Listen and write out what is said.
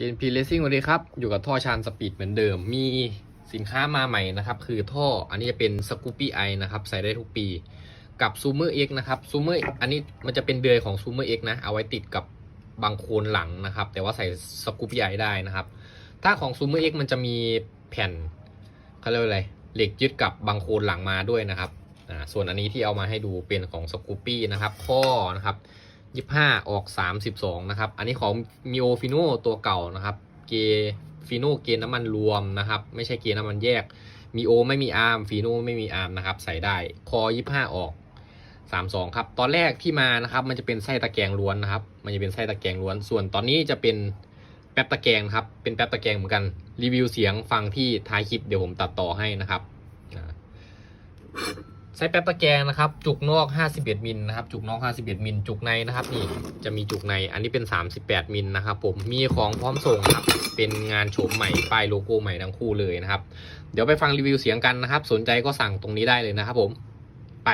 JNP Racing สวัสดีครับ อยู่กับท่อชานสปีดเหมือนเดิม มีสินค้ามาใหม่นะครับ คือท่ออันนี้จะเป็น Scoopy i นะครับ ใส่ได้ทุกปี กับ Zoomer X นะครับ Zoomer อันนี้มันจะเป็นเดือยของ Zoomer X นะ เอาไว้ติดกับบางโคนหลังนะครับ แต่ว่าใส่ Scoopy i ได้นะครับ ถ้าของ Zoomer X มันจะมีแผ่นเขาเรียกว่าอะไร เหล็กยึดกับบางโคนหลังมาด้วยนะครับอ่าส่วนอันนี้ที่เอามาให้ดูเป็นของ Scoopy นะครับ ข้อนะครับ ยี่ห้าออกสามสิบสองนะครับ อันนี้ของมิโอฟิโนตัวเก่านะครับ เกฟิโนเกณฑ์น้ำมันรวมนะครับ ไม่ใช่เกณฑ์น้ำมันแยกมีโอไม่มีอาร์มฟีโนไม่มีอาร์มนะครับ ใส่ได้คอยี่ห้าออกสามสองครับ ตอนแรกที่มานะครับ มันจะเป็นไส้ตะแกรงล้วนนะครับ มันจะเป็นไส้ตะแกรงล้วน ส่วนตอนนี้จะเป็นแป๊บตะแกรงครับ เป็นแป๊บตะแกรงเหมือนกัน รีวิวเสียงฟังที่ท้ายคลิปเดี๋ยวผมตัดต่อให้นะครับ ไส้แป๊บตะแกรงนะครับ จุกนอก 51 มิลนะครับ จุกนอก 51 มิล จุกในนะครับ นี่จะมีจุกใน อันนี้เป็น 38 มิลนะครับ ผม มีของพร้อมส่งครับ เป็นงานโฉมใหม่ ป้ายโลโก้ใหม่ทั้งคู่เลยนะครับ เดี๋ยวไปฟังรีวิวเสียงกันนะครับ สนใจก็สั่งตรงนี้ได้เลยนะครับผม ไป